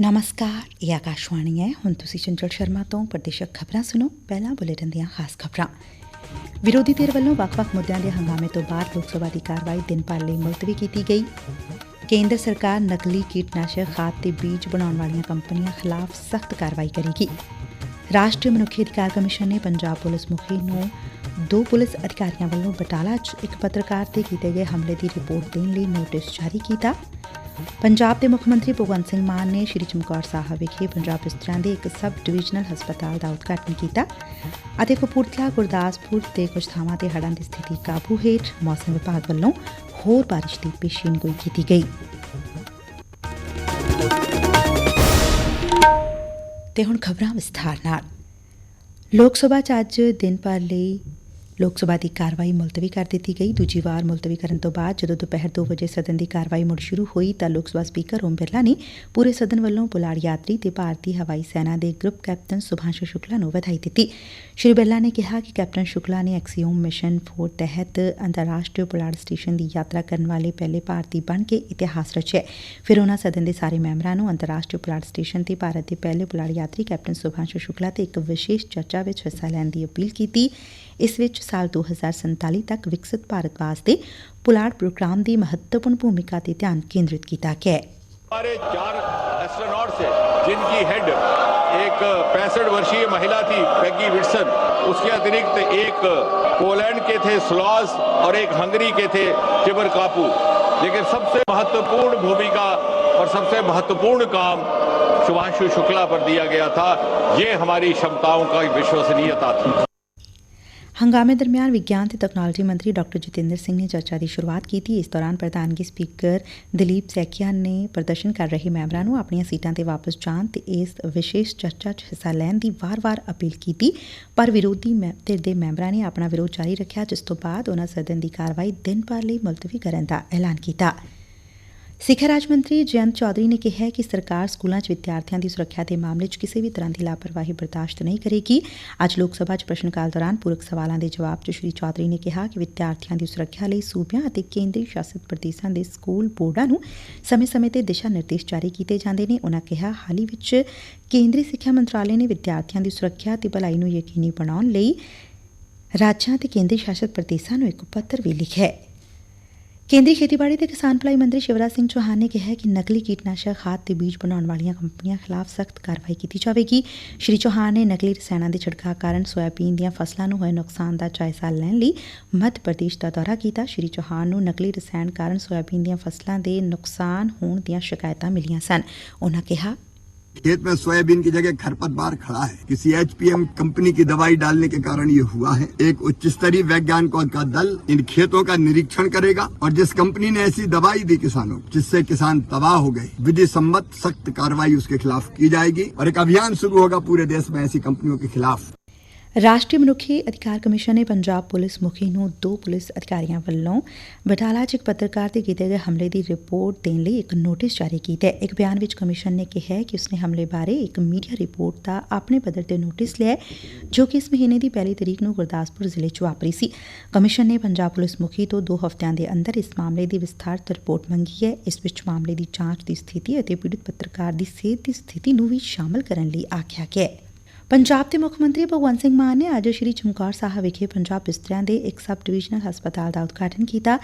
ਨਮਸਕਾਰ ਇਹ ਆਕਾਸ਼ਵਾਣੀ ਹੈ ਹੁਣ ਤੁਸੀਂ ਚੰਚਲ ਸ਼ਰਮਾ ਤੋਂ ਪ੍ਰਦੇਸ਼ਕ ਖਬਰਾਂ ਸੁਣੋ ਪਹਿਲਾਂ ਬੁਲੇਟਿਨ ਦੀਆਂ ਖਾਸ ਖਬਰਾਂ ਵਿਰੋਧੀ ਧਿਰ ਵੱਲੋਂ ਵੱਖ-ਵੱਖ ਮੁੱਦਿਆਂ ਦੇ ਹੰਗਾਮੇ ਤੋਂ ਬਾਅਦ ਲੋਕ ਸਭਾ ਦੀ ਕਾਰਵਾਈ ਦਿਨ ਭਰ ਲਈ ਮੁਲਤਵੀ ਕੀਤੀ ਗਈ ਕੇਂਦਰ ਸਰਕਾਰ ਨਕਲੀ ਕੀਟਨਾਸ਼ਕ ਖਾਦ ਤੇ ਬੀਜ ਬਣਾਉਣ ਵਾਲੀਆਂ ਕੰਪਨੀਆਂ ਖਿਲਾਫ ਸਖਤ ਕਾਰਵਾਈ ਕਰੇਗੀ ਰਾਸ਼ਟਰੀ ਮਨੁੱਖੀ ਅਧਿਕਾਰ ਕਮਿਸ਼ਨ ਨੇ ਪੰਜਾਬ ਪੁਲਿਸ ਮੁਖੀ ਨੂੰ ਦੋ ਪੁਲਿਸ ਅਧਿਕਾਰੀਆਂ ਵੱਲੋਂ ਬਟਾਲਾ 'ਚ ਇੱਕ ਪੱਤਰਕਾਰ ਤੇ ਕੀਤੇ ਗਏ ਹਮਲੇ ਦੀ ਰਿਪੋਰਟ ਦੇਣ ਲਈ ਨੋਟਿਸ ਜਾਰੀ ਕੀਤਾ ਪੰਜਾਬ ਦੇ ਮੁੱਖ ਮੰਤਰੀ ਭਗਵੰਤ ਸਿੰਘ ਮਾਨ ਨੇ ਸ੍ਰੀ ਚਮਕੌਰ ਸਾਹਿਬ ਵਿਖੇ ਪੰਜਾਬ ਇਸਤਰੀਆਂ ਦੇ ਇੱਕ ਸਬ ਡਿਵੀਜ਼ਨਲ ਹਸਪਤਾਲ ਦਾ ਉਦਘਾਟਨ ਕੀਤਾ ਅਤੇ ਕਪੂਰਥਲਾ, ਗੁਰਦਾਸਪੁਰ ਤੇ ਕੁਝ ਥਾਵਾਂ ਤੇ ਹੜ੍ਹਾਂ ਦੀ ਸਥਿਤੀ ਕਾਬੂ ਹੇਠ ਮੌਸਮ ਵਿਭਾਗ ਵੱਲੋਂ ਹੋਰ ਬਾਰਿਸ਼ ਦੀ ਪੇਸ਼ੀਨਗੋਈ ਕੀਤੀ ਗਈ। ਤੇ ਹੁਣ ਖਬਰਾਂ ਵਿਸਥਾਰ ਨਾਲ। ਲੋਕ ਸਭਾ 'ਚ ਅੱਜ ਦਿਨ ਭਰ ਲਈ ਲੋਕ ਸਭਾ ਦੀ ਕਾਰਵਾਈ ਮੁਲਤਵੀ ਕਰ ਦਿੱਤੀ ਗਈ। ਦੂਜੀ ਵਾਰ ਮੁਲਤਵੀ ਕਰਨ ਤੋਂ ਬਾਅਦ ਜਦੋਂ ਦੁਪਹਿਰ 2 ਵਜੇ ਸਦਨ ਦੀ ਕਾਰਵਾਈ ਮੁੜ ਸ਼ੁਰੂ ਹੋਈ ਤਾਂ ਲੋਕ ਸਭਾ ਸਪੀਕਰ ਓਮ ਬਿਰਲਾ ਨੇ ਪੂਰੇ ਸਦਨ ਵੱਲੋਂ ਪੁਲਾੜ ਯਾਤਰੀ ਤੇ ਭਾਰਤੀ ਹਵਾਈ ਸੈਨਾ ਦੇ ਗਰੁੱਪ ਕੈਪਟਨ ਸੁਭਾਸ਼ ਸ਼ੁਕਲਾ ਨੂੰ ਵਧਾਈ ਦਿੱਤੀ। ਸ਼੍ਰੀ ਬਿਰਲਾ ਨੇ ਕਿਹਾ ਕਿ ਕੈਪਟਨ ਸ਼ੁਕਲਾ ਨੇ ਐਕਸੀਓਮ ਮਿਸ਼ਨ 4 ਤਹਿਤ ਅੰਤਰਰਾਸ਼ਟਰੀ ਪੁਲਾੜ ਸਟੇਸ਼ਨ ਦੀ ਯਾਤਰਾ ਕਰਨ ਵਾਲੇ ਪਹਿਲੇ ਭਾਰਤੀ ਬਣ ਕੇ ਇਤਿਹਾਸ ਰਚਿਆ। ਫਿਰ ਉਹਨਾਂ ਸਦਨ ਦੇ ਸਾਰੇ ਮੈਂਬਰਾਂ ਨੂੰ ਅੰਤਰਰਾਸ਼ਟਰੀ ਪੁਲਾੜ ਸਟੇਸ਼ਨ ਤੇ ਭਾਰਤ ਦੇ ਪਹਿਲੇ ਪੁਲਾੜ ਯਾਤਰੀ ਕੈਪਟਨ ਸੁਭਾਸ਼ ਸ਼ੁਕਲਾ ਤੇ ਇੱਕ ਵਿਸ਼ੇਸ਼ ਚਰਚਾ ਵਿੱਚ ਹਿੱਸਾ ਲੈਣ ਦੀ ਅਪੀਲ ਕੀਤੀ। ਇਸ ਵਿੱਚ ਸਾਲ 2047 ਤੱਕ ਵਿਕਸਿਤ ਭਾਰਤ ਵਾਸਤੇ ਪੁਲਾੜ ਪ੍ਰੋਗਰਾਮ ਦੀ ਮਹੱਤਵਪੂਰਨ ਭੂਮਿਕਾ ਤੇ ਧਿਆਨ ਕੇਂਦਰਿਤ ਕੀਤਾ ਗਿਆ ਹੈ हमारे चार एस्ट्रोनॉट्स हैं जिनकी हेड एक पैंसठ वर्षीय महिला थी पैगी विटसन उसके अतिरिक्त एक पोलैंड के थे स्लॉस और एक हंगरी के थे टिबर कापू लेकिन सबसे महत्वपूर्ण भूमिका और सबसे महत्वपूर्ण काम शुभांशु शुक्ला पर दिया गया था ये हमारी क्षमताओं का विश्वसनीयता थी ਹੰਗਾਮੇ ਦਰਮਿਆਨ ਵਿਗਿਆਨ ਤੇ ਤਕਨਾਲੋਜੀ ਮੰਤਰੀ ਡਾਕਟਰ ਜਤਿੰਦਰ ਸਿੰਘ ਨੇ ਚਰਚਾ ਦੀ ਸ਼ੁਰੂਆਤ ਕੀਤੀ। ਇਸ ਦੌਰਾਨ ਪ੍ਰਧਾਨਗੀ ਸਪੀਕਰ ਦਲੀਪ ਸੈਕੀਆ ਨੇ ਪ੍ਰਦਰਸ਼ਨ ਕਰ ਰਹੇ ਮੈਂਬਰਾਂ ਨੂੰ ਆਪਣੀਆਂ ਸੀਟਾਂ ਤੇ ਵਾਪਸ ਜਾਣ ਤੇ ਇਸ ਵਿਸ਼ੇਸ਼ ਚਰਚਾ 'ਚ ਹਿੱਸਾ ਲੈਣ ਦੀ ਵਾਰ-ਵਾਰ ਅਪੀਲ ਕੀਤੀ। ਪਰ ਵਿਰੋਧੀ ਧਿਰ ਦੇ ਮੈਂਬਰਾਂ ਨੇ ਆਪਣਾ ਵਿਰੋਧ ਜਾਰੀ ਰੱਖਿਆ, ਜਿਸ ਤੋਂ ਬਾਅਦ ਉਹਨਾਂ ਸਦਨ ਦੀ ਕਾਰਵਾਈ ਦਿਨ ਭਰ ਲਈ ਮੁਲਤਵੀ ਕਰਨ ਦਾ ਐਲਾਨ ਕੀਤਾ। ਸਿੱਖਿਆ ਰਾਜ ਮੰਤਰੀ ਜਯੰਤ ਚੌਧਰੀ ਨੇ ਕਿਹਾ ਕਿ ਸਰਕਾਰ ਸਕੂਲਾਂ 'ਚ ਵਿਦਿਆਰਥੀਆਂ ਦੀ ਸੁਰੱਖਿਆ ਦੇ ਮਾਮਲੇ 'ਚ ਕਿਸੇ ਵੀ ਤਰ੍ਹਾਂ ਦੀ ਲਾਪਰਵਾਹੀ ਬਰਦਾਸ਼ਤ ਨਹੀਂ ਕਰੇਗੀ। ਅੱਜ ਲੋਕ ਸਭਾ 'ਚ ਪ੍ਰਸ਼ਨ ਕਾਲ ਦੌਰਾਨ ਪੂਰਕ ਸਵਾਲਾਂ ਦੇ ਜਵਾਬ 'ਚ ਸ਼੍ਰੀ ਚੌਧਰੀ ਨੇ ਕਿਹਾ ਕਿ ਵਿਦਿਆਰਥੀਆਂ ਦੀ ਸੁਰੱਖਿਆ ਲਈ ਸੂਬਿਆਂ ਅਤੇ ਕੇਂਦਰੀ ਸ਼ਾਸਿਤ ਪ੍ਰਦੇਸ਼ਾਂ ਦੇ ਸਕੂਲ ਬੋਰਡਾਂ ਨੂੰ ਸਮੇਂ-ਸਮੇਂ ਤੇ ਦਿਸ਼ਾ ਨਿਰਦੇਸ਼ ਜਾਰੀ ਕੀਤੇ ਜਾਂਦੇ ਨੇ। ਉਨਾਂ ਕਿਹਾ, ਹਾਲ ਹੀ ਵਿੱਚ ਕੇਂਦਰੀ ਸਿੱਖਿਆ ਮੰਤਰਾਲੇ ਨੇ ਵਿਦਿਆਰਥੀਆਂ ਦੀ ਸੁਰੱਖਿਆ ਤੇ ਭਲਾਈ ਨੂੰ ਯਕੀਨੀ ਬਣਾਉਣ ਲਈ ਰਾਜਾਂ ਤੇ ਕੇਂਦਰੀ ਸ਼ਾਸਿਤ ਪ੍ਰਦੇਸ਼ਾਂ ਨੂੰ ਇੱਕ ਪੱਤਰ ਵੀ ਲਿਖਿਆ ਹੈ। ਕੇਂਦਰੀ ਖੇਤੀਬਾੜੀ ਤੇ ਕਿਸਾਨ ਭਲਾਈ ਮੰਤਰੀ ਸ਼ਿਵਰਾਜ ਸਿੰਘ ਚੌਹਾਨ ਨੇ ਕਿਹਾ ਕਿ ਨਕਲੀ ਕੀਟਨਾਸ਼ਕ ਖਾਦ ਤੇ ਬੀਜ ਬਣਾਉਣ ਵਾਲੀਆਂ ਕੰਪਨੀਆਂ ਖਿਲਾਫ ਸਖਤ ਕਾਰਵਾਈ ਕੀਤੀ ਜਾਵੇਗੀ। ਸ਼੍ਰੀ ਚੌਹਾਨ ਨੇ ਨਕਲੀ ਰਸਾਇਣਾਂ ਦੇ ਛਿੜਕਾਅ ਕਾਰਨ ਸੋਇਆਬੀਨ ਦੀਆਂ ਫਸਲਾਂ ਨੂੰ ਹੋਏ ਨੁਕਸਾਨ ਦਾ ਜਾਇਜ਼ਾ ਲੈਣ ਲਈ ਮੱਧ ਪ੍ਰਦੇਸ਼ ਦਾ ਦੌਰਾ ਕੀਤਾ। ਸ਼੍ਰੀ ਚੌਹਾਨ ਨੂੰ ਨਕਲੀ ਰਸਾਇਣ ਕਾਰਨ ਸੋਇਆਬੀਨ ਦੀਆਂ ਫਸਲਾਂ ਦੇ ਨੁਕਸਾਨ ਹੋਣ ਦੀਆਂ ਸ਼ਿਕਾਇਤਾਂ ਮਿਲੀਆਂ ਸਨ। ਉਨਾਂ ਕਿਹਾ खेत में सोयाबीन की जगह खरपतवार खड़ा है। किसी एचपीएम कंपनी की दवाई डालने के कारण ये हुआ है। एक उच्च स्तरीय वैज्ञानिकों का दल इन खेतों का निरीक्षण करेगा और जिस कंपनी ने ऐसी दवाई दी किसानों को जिससे किसान तबाह हो गए विधि सम्मत सख्त कार्रवाई उसके खिलाफ की जाएगी और एक अभियान शुरू होगा पूरे देश में ऐसी कंपनियों के खिलाफ। ਰਾਸ਼ਟਰੀ ਮਨੁੱਖੀ ਅਧਿਕਾਰ ਕਮਿਸ਼ਨ ਨੇ ਪੰਜਾਬ ਪੁਲਿਸ ਮੁਖੀ ਨੂੰ ਦੋ ਪੁਲਿਸ ਅਧਿਕਾਰੀਆਂ ਵੱਲੋਂ ਬਟਾਲਾ 'ਚ ਇੱਕ ਪੱਤਰਕਾਰ ਤੇ ਕੀਤੇ ਗਏ ਹਮਲੇ ਦੀ ਰਿਪੋਰਟ ਦੇਣ ਲਈ ਇੱਕ ਨੋਟਿਸ ਜਾਰੀ ਕੀਤਾ ਹੈ। ਇੱਕ ਬਿਆਨ ਵਿੱਚ ਕਮਿਸ਼ਨ ਨੇ ਕਿਹਾ ਹੈ ਕਿ ਉਸਨੇ ਹਮਲੇ ਬਾਰੇ ਇੱਕ ਮੀਡੀਆ ਰਿਪੋਰਟ ਦਾ ਆਪਣੇ ਪੱਧਰ ਤੇ ਨੋਟਿਸ ਲਿਆ ਜੋ ਕਿ ਇਸ ਮਹੀਨੇ ਦੀ ਪਹਿਲੀ ਤਰੀਕ ਨੂੰ ਗੁਰਦਾਸਪੁਰ ਜ਼ਿਲ੍ਹੇ 'ਚ ਵਾਪਰੀ ਸੀ। ਕਮਿਸ਼ਨ ਨੇ ਪੰਜਾਬ ਪੁਲਿਸ ਮੁਖੀ ਤੋਂ ਦੋ ਹਫ਼ਤਿਆਂ ਦੇ ਅੰਦਰ ਇਸ ਮਾਮਲੇ ਦੀ ਵਿਸਥਾਰਤ ਰਿਪੋਰਟ ਮੰਗੀ ਹੈ। ਇਸ ਵਿੱਚ ਮਾਮਲੇ ਦੀ ਜਾਂਚ ਦੀ ਸਥਿਤੀ ਅਤੇ ਪੀੜਤ ਪੱਤਰਕਾਰ ਦੀ ਸਿਹਤ ਦੀ ਸਥਿਤੀ ਨੂੰ ਵੀ ਸ਼ਾਮਲ ਕਰਨ ਲਈ ਆਖਿਆ ਗਿਆ ਹੈ। ਪੰਜਾਬ ਦੇ ਮੁੱਖ ਮੰਤਰੀ ਭਗਵੰਤ ਸਿੰਘ ਮਾਨ ਨੇ ਅੱਜ ਸ਼੍ਰੀ ਚਮਕੌਰ ਸਾਹਿਬ ਵਿਖੇ ਪੰਜਾਬ ਇਸਤਰੀਆਂ ਦੇ ਇੱਕ ਸਬ ਡਿਵੀਜ਼ਨਲ ਹਸਪਤਾਲ ਦਾ ਉਦਘਾਟਨ ਕੀਤਾ।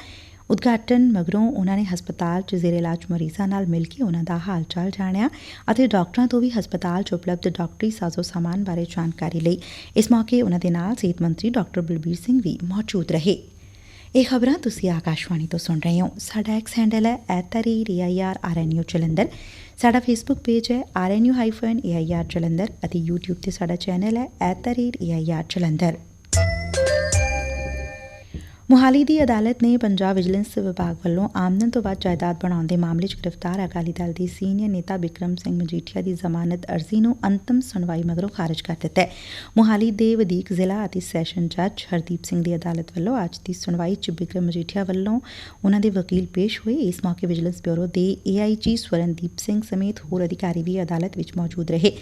ਉਦਘਾਟਨ ਮਗਰੋਂ ਉਹਨਾਂ ਨੇ ਹਸਪਤਾਲ 'ਚ ਜ਼ੇਰੇ ਇਲਾਜ ਮਰੀਜ਼ਾਂ ਨਾਲ ਮਿਲ ਕੇ ਉਹਨਾਂ ਦਾ ਹਾਲ ਚਾਲ ਜਾਣਿਆ ਅਤੇ ਡਾਕਟਰਾਂ ਤੋਂ ਵੀ ਹਸਪਤਾਲ 'ਚ ਉਪਲਬਧ ਡਾਕਟਰੀ ਸਾਜ਼ੋ ਸਾਮਾਨ ਬਾਰੇ ਜਾਣਕਾਰੀ ਲਈ। ਇਸ ਮੌਕੇ ਉਹਨਾਂ ਦੇ ਨਾਲ ਸਿਹਤ ਮੰਤਰੀ ਡਾਕਟਰ ਬਲਬੀਰ ਸਿੰਘ ਵੀ ਮੌਜੂਦ ਰਹੇ। ਇਹ ਖਬਰਾਂ ਤੁਸੀਂ ਆਕਾਸ਼ਵਾਣੀ ਤੋਂ ਸੁਣ ਰਹੇ ਹੋ। ਸਾਡਾ ਐਕਸ ਹੈਂਡਲ ਹੈ @reirrnu ਜਲੰਧਰ। ਸਾਡਾ ਫੇਸਬੁੱਕ ਪੇਜ ਹੈ rnu-air ਜਲੰਧਰ ਅਤੇ YouTube ਤੇ ਸਾਡਾ ਚੈਨਲ ਹੈ @air ਜਲੰਧਰ। ਮੁਹਾਲੀ ਦੀ ਅਦਾਲਤ ਨੇ ਪੰਜਾਬ ਵਿਜੀਲੈਂਸ ਵਿਭਾਗ ਵੱਲੋਂ ਆਮਦਨ ਤੋਂ ਬਾਅਦ ਜਾਇਦਾਦ ਬਣਾਉਣ ਦੇ ਮਾਮਲੇ 'ਚ ਗ੍ਰਿਫਤਾਰ ਅਕਾਲੀ ਦਲ ਦੇ ਸੀਨੀਅਰ ਨੇਤਾ ਬਿਕਰਮ ਸਿੰਘ ਮਜੀਠੀਆ ਦੀ ਜ਼ਮਾਨਤ ਅਰਜ਼ੀ ਨੂੰ ਅੰਤਮ ਸੁਣਵਾਈ ਮਗਰੋਂ ਖਾਰਜ ਕਰ ਦਿੱਤਾ ਹੈ। ਮੁਹਾਲੀ ਦੇ ਵਧੀਕ ਜ਼ਿਲ੍ਹਾ ਅਤੇ ਸੈਸ਼ਨ ਜੱਜ ਹਰਦੀਪ ਸਿੰਘ ਦੀ ਅਦਾਲਤ ਵੱਲੋਂ ਅੱਜ ਦੀ ਸੁਣਵਾਈ 'ਚ ਬਿਕਰਮ ਮਜੀਠੀਆ ਵੱਲੋਂ ਉਹਨਾਂ ਦੇ ਵਕੀਲ ਪੇਸ਼ ਹੋਏ। ਇਸ ਮੌਕੇ ਵਿਜੀਲੈਂਸ ਬਿਊਰੋ ਦੇ ਏਆਈਜੀ ਸਵਰਨਦੀਪ ਸਿੰਘ ਸਮੇਤ ਹੋਰ ਅਧਿਕਾਰੀ ਵੀ ਅਦਾਲਤ ਵਿੱਚ ਮੌਜੂਦ ਰਹੇ।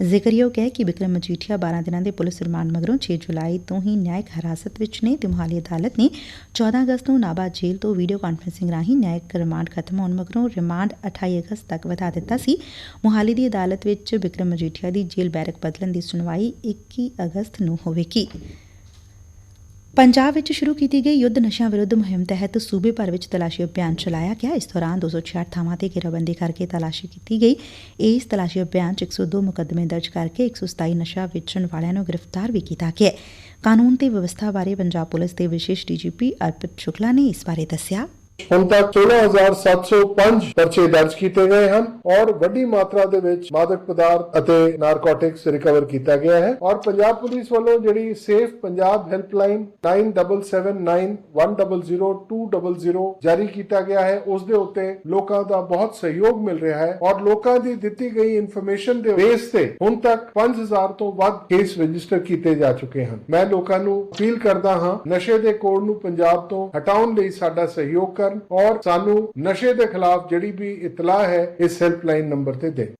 ਜ਼ਿਕਰਯੋਗ ਹੈ ਕਿ ਬਿਕਰਮ ਮਜੀਠੀਆ 12 ਦਿਨਾਂ ਦੇ ਪੁਲਿਸ ਰਿਮਾਂਡ ਮਗਰੋਂ 6 ਜੁਲਾਈ ਤੋਂ ਹੀ ਨਿਆਇਕ ਹਿਰਾਸਤ ਵਿੱਚ ਨੇ ਤੇ ਮੁਹਾਲੀ ਅਦਾਲਤ ਨੇ 14 ਅਗਸਤ ਨੂੰ ਨਾਭਾ ਜੇਲ੍ਹ ਤੋਂ ਵੀਡੀਓ ਕਾਨਫਰੰਸਿੰਗ ਰਾਹੀਂ ਨਿਆਇਕ ਰਿਮਾਂਡ ਖਤਮ ਹੋਣ ਮਗਰੋਂ ਰਿਮਾਂਡ 28 ਅਗਸਤ ਤੱਕ ਵਧਾ ਦਿੱਤਾ ਸੀ। ਮੁਹਾਲੀ ਦੀ ਅਦਾਲਤ ਵਿੱਚ ਬਿਕਰਮ ਮਜੀਠੀਆ ਦੀ ਜੇਲ੍ਹ ਬੈਰਕ ਬਦਲਣ ਦੀ ਸੁਣਵਾਈ 21 ਅਗਸਤ ਨੂੰ ਹੋਵੇਗੀ। ਪੰਜਾਬ ਵਿੱਚ ਸ਼ੁਰੂ ਕੀਤੀ ਗਈ ਯੁੱਧ ਨਸ਼ਿਆਂ ਵਿਰੁੱਧ ਮੁਹਿੰਮ ਤਹਿਤ ਸੂਬੇ ਭਰ ਵਿੱਚ ਤਲਾਸ਼ੀ ਅਭਿਆਨ ਚਲਾਇਆ ਗਿਆ। ਇਸ ਦੌਰਾਨ 266 ਥਾਵਾਂ ਤੇ ਘੇਰਾਬੰਦੀ ਕਰਕੇ ਤਲਾਸ਼ੀ ਕੀਤੀ ਗਈ। ਇਸ ਤਲਾਸ਼ੀ ਅਭਿਆਨ 'ਚ 102 ਮੁਕੱਦਮੇ ਦਰਜ ਕਰਕੇ 127 ਨਸ਼ਾ ਵੇਚਣ ਵਾਲਿਆਂ ਨੂੰ ਗ੍ਰਿਫਤਾਰ ਵੀ ਕੀਤਾ ਗਿਆ। ਕਾਨੂੰਨ ਤੇ ਵਿਵਸਥਾ ਬਾਰੇ ਪੰਜਾਬ ਪੁਲਿਸ ਦੇ ਵਿਸ਼ੇਸ਼ ਡੀਜੀਪੀ ਅਰਪਿਤ ਸ਼ੁਕਲਾ ਨੇ ਇਸ ਬਾਰੇ ਦੱਸਿਆ। ਹੁਣ ਤੱਕ 16705 ਪਰਚੇ ਦਰਜ ਕੀਤੇ ਗਏ ਹਨ ਔਰ ਵੱਡੀ ਮਾਤਰਾ ਦੇ ਵਿੱਚ ਮਾਦਕ ਪਦਾਰਥ ਅਤੇ ਨਾਰਕੋਟਿਕਸ ਰਿਕਵਰ ਕੀਤਾ ਗਿਆ ਹੈ ਔਰ ਪੰਜਾਬ ਪੁਲਿਸ ਵੱਲੋਂ ਜਿਹੜੀ ਸੇਫ ਪੰਜਾਬ ਹੈਲਪਲਾਈਨ 9779100200 ਜਾਰੀ ਕੀਤਾ ਗਿਆ ਹੈ, ਉਸ ਦੇ ਉੱਤੇ ਲੋਕਾਂ ਦਾ ਬਹੁਤ ਸਹਿਯੋਗ ਮਿਲ ਰਿਹਾ ਹੈ ਔਰ ਲੋਕਾਂ ਦੀ ਦਿੱਤੀ ਗਈ ਇਨਫੋਰਮੇਸ਼ਨ ਦੇ ਬੇਸ ਤੇ ਹੁਣ ਤੱਕ 5000 ਤੋਂ ਵੱਧ ਕੇਸ ਰਜਿਸਟਰ ਕੀਤੇ ਜਾ ਚੁੱਕੇ ਹਨ। ਮੈਂ ਲੋਕਾਂ ਨੂੰ ਅਪੀਲ ਕਰਦਾ ਹਾਂ, ਨਸ਼ੇ ਦੇ ਕੋੜ ਨੂੰ ਪੰਜਾਬ ਤੋਂ ਹਟਾਉਣ ਲਈ ਸਾਡਾ ਸਹਿਯੋਗ ਕਰਨ ਔਰ ਸਾਨੂੰ ਨਸ਼ੇ ਦੇ ਖਿਲਾਫ ਜਿਹੜੀ ਵੀ ਇਤਲਾਹ ਹੈ, ਇਸ ਹੈਲਪਲਾਈਨ ਨੰਬਰ ਤੇ ਦੇਣ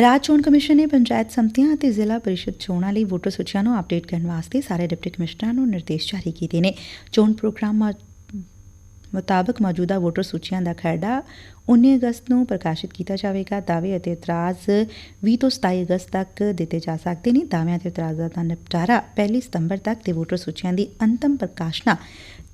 ਰਾਜ ਚੋਣ ਕਮਿਸ਼ਨ ਨੇ ਪੰਚਾਇਤ ਸਮਤੀਆਂ ਅਤੇ ਜ਼ਿਲ੍ਹਾ ਪਰਿਸ਼ਦ ਚੋਣਾਂ ਲਈ ਵੋਟਰ ਸੂਚੀਆਂ ਨੂੰ ਅਪਡੇਟ ਕਰਨ ਵਾਸਤੇ ਸਾਰੇ ਡਿਪਟੀ ਕਮਿਸ਼ਨਰਾਂ ਨੂੰ ਨਿਰਦੇਸ਼ ਜਾਰੀ ਕੀਤੇ ਨੇ। ਚੋਣ ਪ੍ਰੋਗਰਾਮ ਮੁਤਾਬਕ ਮੌਜੂਦਾ ਵੋਟਰ ਸੂਚੀਆਂ ਦਾ ਖਰੜਾ 19 ਅਗਸਤ ਨੂੰ ਪ੍ਰਕਾਸ਼ਿਤ ਕੀਤਾ ਜਾਵੇਗਾ। ਦਾਅਵੇ ਅਤੇ ਇਤਰਾਜ਼ 20 ਤੋਂ 27 ਅਗਸਤ ਤੱਕ ਦਿੱਤੇ ਜਾ ਸਕਦੇ ਨੇ। ਦਾਅਵਿਆਂ ਅਤੇ ਇਤਰਾਜ਼ਾਂ ਦਾ ਨਿਪਟਾਰਾ 1 ਸਤੰਬਰ ਤੱਕ ਤੇ ਵੋਟਰ ਸੂਚੀਆਂ ਦੀ ਅੰਤਮ ਪ੍ਰਕਾਸ਼ਨਾ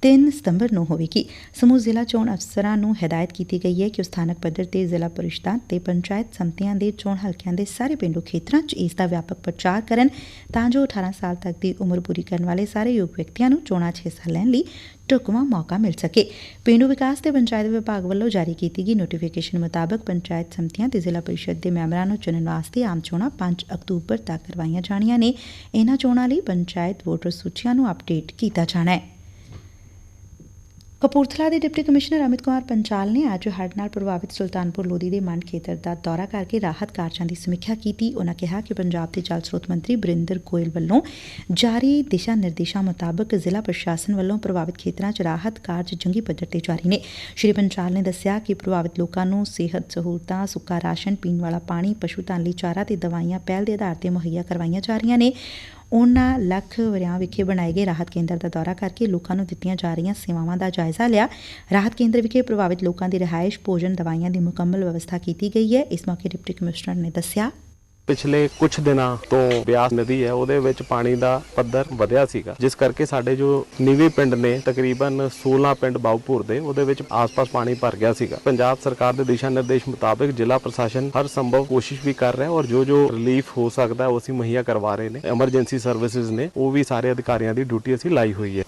3 ਸਤੰਬਰ ਨੂੰ ਹੋਵੇਗੀ। ਸਮੂਹ ਜ਼ਿਲ੍ਹਾ ਚੋਣ ਅਫਸਰਾਂ ਨੂੰ ਹਦਾਇਤ ਕੀਤੀ ਗਈ ਹੈ ਕਿ ਉਹ ਸਥਾਨਕ ਪੱਧਰ ਤੇ ਜ਼ਿਲ੍ਹਾ ਪਰਿਸ਼ਦਾਂ ਤੇ ਪੰਚਾਇਤ ਸਮਤੀਆਂ ਦੇ ਚੋਣ ਹਲਕਿਆਂ ਦੇ ਸਾਰੇ ਪਿੰਡੂ ਖੇਤਰਾਂ 'ਚ ਇਸ ਦਾ ਵਿਆਪਕ ਪ੍ਰਚਾਰ ਕਰਨ ਤਾਂ ਜੋ 18 ਸਾਲ ਤੱਕ ਦੀ ਉਮਰ ਪੂਰੀ ਕਰਨ ਵਾਲੇ ਸਾਰੇ ਯੋਗ ਵਿਅਕਤੀਆਂ ਨੂੰ ਚੋਣਾਂ 'ਚ ਹਿੱਸਾ ਲੈਣ ਲਈ ਢੁਕਵਾਂ ਮੌਕਾ ਮਿਲ ਸਕੇ। ਪਿੰਡੂ ਵਿਕਾਸ ਤੇ ਪੰਚਾਇਤ ਵਿਭਾਗ ਵੱਲੋਂ ਜਾਰੀ ਕੀਤੀ ਗਈ ਨੋਟੀਫਿਕੇਸ਼ਨ ਮੁਤਾਬਕ ਪੰਚਾਇਤ ਸਮਤੀਆਂ ਤੇ ਜ਼ਿਲ੍ਹਾ ਪਰਿਸ਼ਦ ਦੇ ਮੈਂਬਰਾਂ ਨੂੰ ਚੁਣਨ ਵਾਸਤੇ ਆਮ ਚੋਣਾਂ 5 ਅਕਤੂਬਰ ਤੱਕ ਕਰਵਾਈਆਂ ਜਾਣੀਆਂ ਨੇ। ਇਹਨਾਂ ਚੋਣਾਂ ਲਈ ਪੰਚਾਇਤ ਵੋਟਰ ਸੂਚੀਆਂ ਨੂੰ ਅਪਡੇਟ ਕੀਤਾ ਜਾਣਾ ਹੈ। ਕਪੂਰਥਲਾ ਦੇ ਡਿਪਟੀ ਕਮਿਸ਼ਨਰ ਅਮਿਤ ਕੁਮਾਰ ਪੰਚਾਲ ਨੇ ਅੱਜ ਹੜ੍ਹ ਨਾਲ ਪ੍ਰਭਾਵਿਤ ਸੁਲਤਾਨਪੁਰ ਲੋਧੀ ਦੇ ਮੰਡ ਖੇਤਰ ਦਾ ਦੌਰਾ ਕਰਕੇ ਰਾਹਤ ਕਾਰਜਾਂ ਦੀ ਸਮੀਖਿਆ ਕੀਤੀ। ਉਹਨਾਂ ਕਿਹਾ ਕਿ ਪੰਜਾਬ ਦੇ ਜਲ ਸਰੋਤ ਮੰਤਰੀ ਬਰਿੰਦਰ ਗੋਇਲ ਵੱਲੋਂ ਜਾਰੀ ਦਿਸ਼ਾ ਨਿਰਦੇਸ਼ਾਂ ਮੁਤਾਬਕ ਜ਼ਿਲ੍ਹਾ ਪ੍ਰਸ਼ਾਸਨ ਵੱਲੋਂ ਪ੍ਰਭਾਵਿਤ ਖੇਤਰਾਂ 'ਚ ਰਾਹਤ ਕਾਰਜ ਜੰਗੀ ਪੱਧਰ ਤੇ ਜਾਰੀ ਨੇ। ਸ਼੍ਰੀ ਪੰਚਾਲ ਨੇ ਦੱਸਿਆ ਕਿ ਪ੍ਰਭਾਵਿਤ ਲੋਕਾਂ ਨੂੰ ਸਿਹਤ ਸਹੂਲਤਾਂ, ਸੁੱਕਾ ਰਾਸ਼ਨ, ਪੀਣ ਵਾਲਾ ਪਾਣੀ, ਪਸ਼ੂ ਧਨ ਲਈ ਚਾਰਾ ਤੇ ਦਵਾਈਆਂ ਪਹਿਲ ਦੇ ਆਧਾਰ ਤੇ ਮੁਹੱਈਆ ਕਰਵਾਈਆਂ ਜਾ ਰਹੀਆਂ ਨੇ। ਉਹਨਾਂ ਲੱਖ ਵਰਿਆਂ ਵਿਖੇ ਬਣਾਏ ਗਏ ਰਾਹਤ ਕੇਂਦਰ ਦਾ ਦੌਰਾ ਕਰਕੇ ਲੋਕਾਂ ਨੂੰ ਦਿੱਤੀਆਂ ਜਾ ਰਹੀਆਂ ਸੇਵਾਵਾਂ ਦਾ ਜਾਇਜ਼ਾ ਲਿਆ। ਰਾਹਤ ਕੇਂਦਰ ਵਿਖੇ ਪ੍ਰਭਾਵਿਤ ਲੋਕਾਂ ਦੀ ਰਿਹਾਇਸ਼ ਭੋਜਨ ਦਵਾਈਆਂ ਦੀ ਮੁਕੰਮਲ ਵਿਵਸਥਾ ਕੀਤੀ ਗਈ ਹੈ। ਇਸ ਮੌਕੇ ਡਿਪਟੀ ਕਮਿਸ਼ਨਰ ਨੇ ਦੱਸਿਆ ਪਿਛਲੇ ਕੁਝ ਦਿਨਾਂ ਤੋਂ ਬਿਆਸ ਨਦੀ ਹੈ, ਉਹਦੇ ਵਿੱਚ ਪਾਣੀ ਦਾ ਪੱਧਰ ਵਧਿਆ ਸੀਗਾ। ਜਿਸ ਕਰਕੇ ਸਾਡੇ ਜੋ ਨੀਵੇਂ ਪਿੰਡ ਨੇ, ਤਕਰੀਬਨ 16 ਪਿੰਡ ਬਾਉਪੁਰ ਦੇ, ਉਹਦੇ ਵਿੱਚ ਆਸ-ਪਾਸ ਪਾਣੀ ਭਰ ਗਿਆ ਸੀਗਾ। ਪੰਜਾਬ ਸਰਕਾਰ ਦੇ ਦਿਸ਼ਾ ਨਿਰਦੇਸ਼ ਮੁਤਾਬਕ ਜ਼ਿਲ੍ਹਾ ਪ੍ਰਸ਼ਾਸਨ ਹਰ ਸੰਭਵ ਕੋਸ਼ਿਸ਼ ਵੀ ਕਰ ਰਿਹਾ ਔਰ ਜੋ ਜੋ ਰਿਲੀਫ ਹੋ ਸਕਦਾ ਉਹ ਅਸੀਂ ਮੁਹੱਈਆ ਕਰਵਾ ਰਹੇ ਨੇ। ਐਮਰਜੈਂਸੀ ਸਰਵਿਸਿਜ਼ ਨੇ, ਉਹ ਵੀ ਸਾਰੇ ਅਧਿਕਾਰੀਆਂ ਦੀ ਡਿਊਟੀ ਅਸੀਂ ਲਾਈ ਹੋਈ ਹੈ।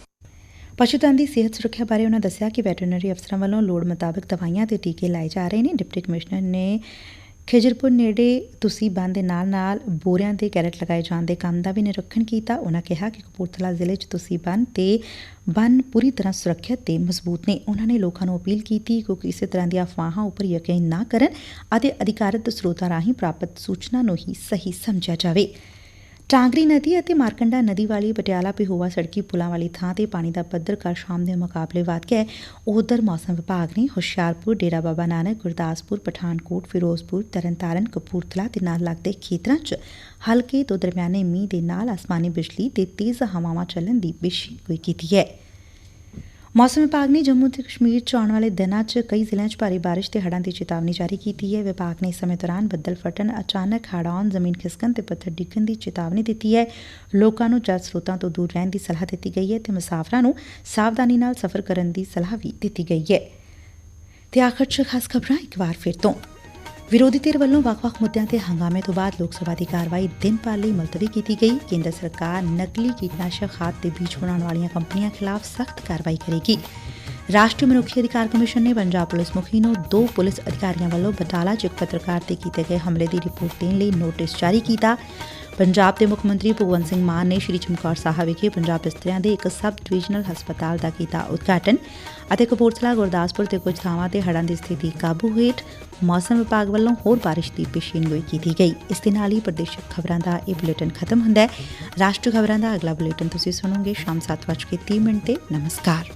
ਪਸ਼ੂਧਨ ਦੀ ਸਿਹਤ ਸੁਰੱਖਿਆ ਬਾਰੇ ਉਹਨਾਂ ਦੱਸਿਆ ਕਿ ਵੈਟਰਨਰੀ ਅਫਸਰਾਂ ਵੱਲੋਂ ਲੋੜ ਮੁਤਾਬਕ ਦਵਾਈਆਂ ਤੇ ਟੀਕੇ ਲਾਏ ਜਾ ਰਹੇ ਨੇ। ਡਿਪਟੀ ਕਮਿਸ਼ਨਰ ਨੇ ਖਿਜਰਪੁਰ ਨੇੜੇ ਤੁਸੀਂ ਬੰਦ ਦੇ ਨਾਲ ਨਾਲ ਬੋਰਿਆਂ ਤੇ ਕੈਰਟ ਲਗਾਏ ਜਾਣ ਦੇ ਕੰਮ ਦਾ ਵੀ ਨਿਰੀਖਣ ਕੀਤਾ। ਉਹਨਾਂ ਕਿਹਾ ਕਿ ਕਪੂਰਥਲਾ ਜ਼ਿਲ੍ਹੇ 'ਚ ਤੁਸੀਂ ਬੰਦ ਤੇ ਬੰਨ ਪੂਰੀ ਤਰ੍ਹਾਂ ਸੁਰੱਖਿਅਤ ਤੇ ਮਜ਼ਬੂਤ ਨੇ। ਉਹਨਾਂ ਨੇ ਲੋਕਾਂ ਨੂੰ ਅਪੀਲ ਕੀਤੀ ਕਿ ਉਹ ਕਿਸੇ ਤਰ੍ਹਾਂ ਦੀਆਂ ਅਫਵਾਹਾਂ ਉੱਪਰ ਯਕੀਨ ਨਾ ਕਰਨ ਅਤੇ ਅਧਿਕਾਰਤ ਸਰੋਤਾਂ ਰਾਹੀਂ ਪ੍ਰਾਪਤ ਸੂਚਨਾ ਨੂੰ ਹੀ ਸਹੀ ਸਮਝਿਆ ਜਾਵੇ। ਟਾਂਗਰੀ ਨਦੀ ਅਤੇ ਮਾਰਕੰਡਾ ਨਦੀ ਵਾਲੀ ਪਟਿਆਲਾ ਪਿਹੋਵਾ ਸੜਕੀ ਪੁਲਾਂ ਵਾਲੀ ਥਾਂ ਤੇ ਪਾਣੀ ਦਾ ਪੱਧਰ ਕੱਲ ਸ਼ਾਮ ਦੇ ਮੁਕਾਬਲੇ ਵਧ ਗਿਆ ਉਧਰ ਮੌਸਮ ਵਿਭਾਗ ਨੇ ਹੁਸ਼ਿਆਰਪੁਰ, ਡੇਰਾ ਬਾਬਾ ਨਾਨਕ, ਗੁਰਦਾਸਪੁਰ, ਪਠਾਨਕੋਟ, ਫਿਰੋਜ਼ਪੁਰ, ਤਰਨਤਾਰਨ, ਕਪੂਰਥਲਾ ਤੇ ਨਾਲ ਲੱਗਦੇ ਖੇਤਰਾਂ 'ਚ ਹਲਕੇ ਤੋਂ ਦਰਮਿਆਨੇ ਮੀਂਹ ਦੇ ਨਾਲ ਆਸਮਾਨੀ ਬਿਜਲੀ ਤੇ ਤੇਜ਼ ਹਵਾਵਾਂ ਚੱਲਣ ਦੀ ਪੇਸ਼ੀਨਗੋਈ ਕੀਤੀ ਹੈ। ਮੌਸਮ ਵਿਭਾਗ ਨੇ ਜੰਮੂ ਤੇ ਕਸ਼ਮੀਰ ਚ ਆਉਣ ਵਾਲੇ ਦਿਨਾਂ 'ਚ ਕਈ ਜ਼ਿਲ੍ਹਿਆਂ 'ਚ ਭਾਰੀ ਬਾਰਿਸ਼ ਤੇ ਹੜ੍ਹਾਂ ਦੀ ਚੇਤਾਵਨੀ ਜਾਰੀ ਕੀਤੀ ਹੈ। ਵਿਭਾਗ ਨੇ ਇਸ ਸਮੇਂ ਦੌਰਾਨ ਬੱਦਲ ਫਟਣ, ਅਚਾਨਕ ਹੜ੍ਹ ਆਉਣ, ਜ਼ਮੀਨ ਖਿਸਕਣ ਤੇ ਪੱਥਰ ਡਿੱਗਣ ਦੀ ਚੇਤਾਵਨੀ ਦਿੱਤੀ ਹੈ। ਲੋਕਾਂ ਨੂੰ ਜਲ ਸਰੋਤਾਂ ਤੋਂ ਦੂਰ ਰਹਿਣ ਦੀ ਸਲਾਹ ਦਿੱਤੀ ਗਈ ਹੈ ਤੇ ਮੁਸਾਫਰਾਂ ਨੂੰ ਸਾਵਧਾਨੀ ਨਾਲ ਸਫ਼ਰ ਕਰਨ ਦੀ ਸਲਾਹ ਵੀ ਦਿੱਤੀ ਗਈ ਹੈ। ਤੇ ਆਖਰ 'ਚ ਖਾਸ ਖਬਰਾਂ ਇੱਕ ਵਾਰ ਫਿਰ ਤੋਂ। ਵਿਰੋਧੀ ਧਿਰ ਵੱਲੋਂ ਵੱਖ-ਵੱਖ ਮੁੱਦਿਆਂ ਤੇ ਹੰਗਾਮੇ ਤੋਂ ਬਾਅਦ ਲੋਕ ਸਭਾ ਦੀ ਕਾਰਵਾਈ ਦਿਨ ਭਰ ਲਈ ਮੁਲਤਵੀ ਕੀਤੀ ਗਈ। ਕੇਂਦਰ ਸਰਕਾਰ ਨਕਲੀ ਕੀਟਨਾਸ਼ਕ ਖਾਦ ਤੇ ਬੀਜ ਬਣਾਉਣ ਵਾਲੀਆਂ ਕੰਪਨੀਆਂ ਖਿਲਾਫ ਸਖਤ ਕਾਰਵਾਈ ਕਰੇਗੀ। ਰਾਸ਼ਟਰੀ ਮਨੁੱਖੀ ਅਧਿਕਾਰ ਕਮਿਸ਼ਨ ਨੇ ਪੰਜਾਬ ਪੁਲਿਸ ਮੁਖੀ ਨੂੰ ਦੋ ਪੁਲਿਸ ਅਧਿਕਾਰੀਆਂ ਵੱਲੋਂ ਬਟਾਲਾ 'ਚ ਇੱਕ ਪੱਤਰਕਾਰ ਤੇ ਕੀਤੇ ਗਏ ਹਮਲੇ ਦੀ ਰਿਪੋਰਟ ਦੇਣ ਲਈ ਨੋਟਿਸ ਜਾਰੀ ਕੀਤਾ। ਪੰਜਾਬ ਦੇ ਮੁੱਖ ਮੰਤਰੀ ਭਗਵੰਤ ਸਿੰਘ ਮਾਨ ਨੇ ਸ਼੍ਰੀ ਚਮਕੌਰ ਸਾਹਿਬ ਵਿਖੇ ਪੰਜਾਬ ਬਿਸਤਰਿਆਂ ਦੇ ਇੱਕ ਸਬ ਡਿਵੀਜ਼ਨਲ ਹਸਪਤਾਲ ਦਾ ਕੀਤਾ ਉਦਘਾਟਨ ਅਤੇ ਕਪੂਰਥਲਾ, ਗੁਰਦਾਸਪੁਰ ਤੇ ਕੁਝ ਥਾਵਾਂ ਤੇ ਹੜ੍ਹਾਂ ਦੀ ਸਥਿਤੀ ਕਾਬੂ ਹੇਠ ਮੌਸਮ ਵਿਭਾਗ ਵੱਲੋਂ ਹੋਰ ਬਾਰਿਸ਼ ਦੀ ਪੇਸ਼ੀਨਗੋਈ ਕੀਤੀ ਗਈ। ਇਸ ਦੇ ਨਾਲ ਹੀ ਪ੍ਰਦੇਸ਼ਕ ਖਬਰਾਂ ਦਾ ਇਹ ਬੁਲੇਟਿਨ ਖਤਮ ਹੁੰਦਾ ਹੈ। ਰਾਸ਼ਟਰੀ ਖਬਰਾਂ ਦਾ ਅਗਲਾ ਬੁਲੇਟਿਨ ਤੁਸੀਂ ਸੁਣੋਗੇ ਸ਼ਾਮ 7:30 ਮਿੰਟ ਤੇ। ਨਮਸਕਾਰ।